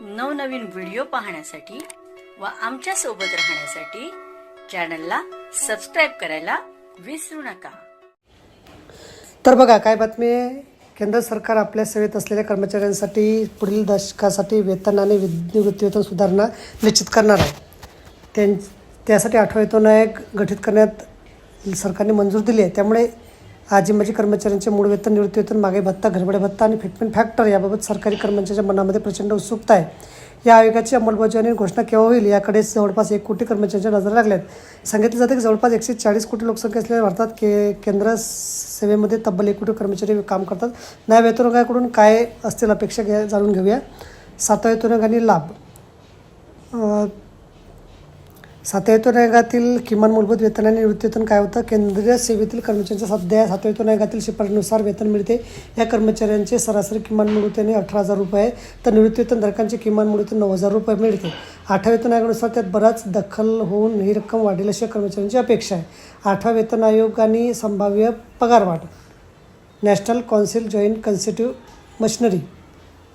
नवनवीन व्हिडिओ पाहण्यासाठी व आमच्यासोबत राहण्यासाठी चॅनलला सबस्क्राईब करायला विसरू नका. तर बघा काय बातमी आहे? केंद्र सरकार आपल्या सेवेत असलेल्या कर्मचाऱ्यांसाठी पुढील दशकासाठी वेतन आणि निवृत्तीवेतन सुधारणा निश्चित करणार आहे. त्यां त्यासाठी आठवा वेतन आयोग गठीत करण्यात सरकारने मंजूर दिली आहे. त्यामुळे आजी माजी कर्मचाऱ्यांचे मूळ वेतन निवृत्ती वेतन मागे भत्ता घरबडे भत्ता आणि फिटमेंट फॅक्टर याबाबत सरकारी कर्मचाऱ्यांच्या मनामध्ये प्रचंड उत्सुकता आहे. या आयोगाची अंमलबजावणी घोषणा केव्हा होईल याकडे जवळपास एक कोटी कर्मचाऱ्यांच्या नजर लागल्यात. सांगितलं जातं की जवळपास एकशे चाळीस कोटी लोकसंख्या असलेल्या भारतात के केंद्र सेवेमध्ये तब्बल एक कोटी कर्मचारी काम करतात. नव्या वेतन काय असतील अपेक्षा घ्या जाणून घेऊया. सातव्या वेतन लाभ. सातवेतून आयोगातील किमान मूलभूत वेतन आणि निवृत्तीवेतन काय होतं केंद्रीय सेवेतील कर्मचाऱ्यांच्या सध्या सातव्या आयोगातील शिफारशीनुसार वेतन मिळते. या कर्मचाऱ्यांचे सरासरी किमान मूळ अठरा हजार रुपये आहे. तर निवृत्ती धारकांचे किमान मूळ नऊ हजार रुपये मिळते. आठव्या वेतन आयोगानुसार त्यात बराच दखल होऊन ही रक्कम वाढेल अशी कर्मचाऱ्यांची अपेक्षा आहे. आठवा वेतन आयोग आणि संभाव्य पगारवाढ. National council joint कन्स्टिट्यू machinery.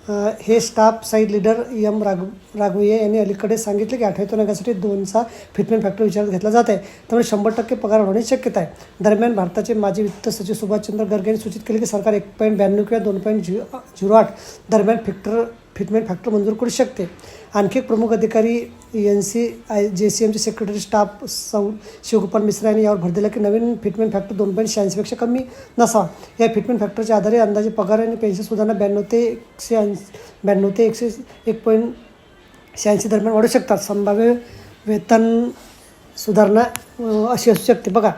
हे स्टाफ साईड लीडर एम राघ राघवये यांनी अलीकडे सांगितले की आठवतो वेतनासाठी दोनचा फिटमेंट फॅक्टर विचारात घेतला जात आहे. त्यामुळे शंभर टक्के पगार होण्याची शक्यता आहे. दरम्यान भारताचे माजी वित्त सचिव सुभाषचंद्र गर्ग यांनी सूचित केले की सरकार एक पॉईंट ब्याण्णव किंवा दोन पॉईंट झिरो झिरो आठ दरम्यान फॅक्टर फिटमेंट फॅक्टर मंजूर करू शकते. आणखी एक प्रमुख अधिकारी एन सी आय जे सी एमचे सेक्रेटरी स्टाफ सौ शिवगोपाल मिश्रा यांनी यावर भर दिला की नवीन फिटमेंट फॅक्टर दोन पॉईंट शहाऐंशीपेक्षा कमी नसावा. या फिटमेंट फॅक्टरच्या आधारे अंदाजे पगार आणि पेन्शन सुधारणा ब्याण्णव ते एकशे ऐंशी ब्याण्णव ते एकशे एक पॉईंट शहाऐंशी दरम्यान वाढू शकतात. संभाव्य वेतन सुधारणा अशी असू शकते. बघा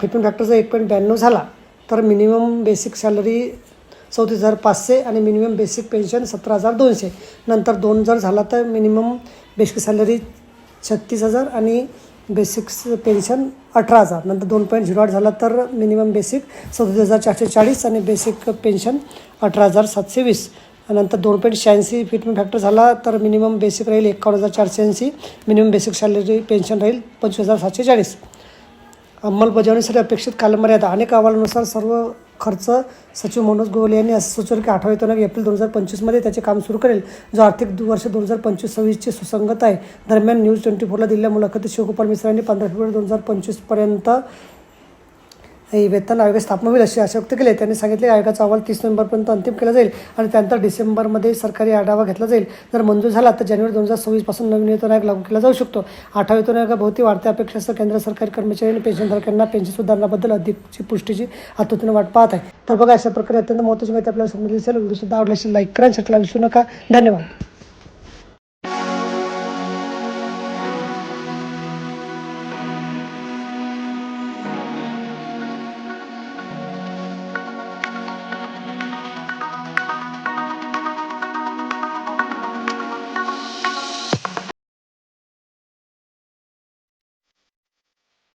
फिटमेंट फॅक्टरचा एक पॉईंट ब्याण्णव झाला तर मिनिमम बेसिक सॅलरी चौतीस हजार पाचशे आणि मिनिमम बेसिक पेन्शन सतरा हजार दोनशे. नंतर दोन जर झाला तर मिनिमम बेसिक सॅलरी छत्तीस हजार आणि बेसिक पेन्शन अठरा हजार. नंतर दोन पॉईंट झिरो आठ झाला तर मिनिमम बेसिक सदतीस हजार चारशे चाळीस आणि बेसिक पेन्शन अठरा हजार सातशे वीस. नंतर दोन पॉईंट शहाऐंशी फिटमेंट फॅक्टर झाला तर मिनिमम बेसिक राहील एकावन्न हजार चारशे ऐंशी मिनिमम बेसिक सॅलरी पेन्शन राहील पंचवीस हजार सातशे चाळीस. अंमलबजावणीसाठी अपेक्षित कालमर्यादा अनेक अहवालानुसार सर्व खर्च सचिव मनोज गोवले यांनी असं सुचवलं की आठवा वेतन एप्रिल दोन हजार पंचवीसमध्ये त्याचे काम सुरू करेल. जो आर्थिक वर्ष दोन हजार पंचवीस सव्वीसची सुसंगत आहे. दरम्यान न्यूज ट्वेंटी फोरला दिलेल्या मुलाखतीत शिवगोपाल मिश्रा यांनी पंधरा फेब्रुवारी दोन हजार पंचवीसपर्यंत वेतन आयोग स्थापना होईल अशी आशा व्यक्त केली त्यांनी सांगितले की आयोगाचा अहवाल तीस नोव्हेंबरपर्यंत अंतिम केला जाईल आणि त्यानंतर डिसेंबरमध्ये सरकारी आढावा घेतला जाईल. जर मंजूर झाला तर जानेवारी दोन हजार सव्वीसपासून नवीन वेतन आयोग लागू केला जाऊ शकतो. आठवा वेतन आयोगाभोवती वाढत्या अपेक्षासह केंद्र सरकारी कर्मचारी आणि पेन्शनधारकांना पेन्शन सुधारणाबद्दल अधिकची पुष्टीची आतुतीने वाट पाहत आहे. तर बघा अशा प्रकारे अत्यंत महत्त्वाची माहिती आपल्याला समजली असेल. व्हिडिओ सुद्धा आवडल्याशी लाईक करा आणि विसरू नका. धन्यवाद.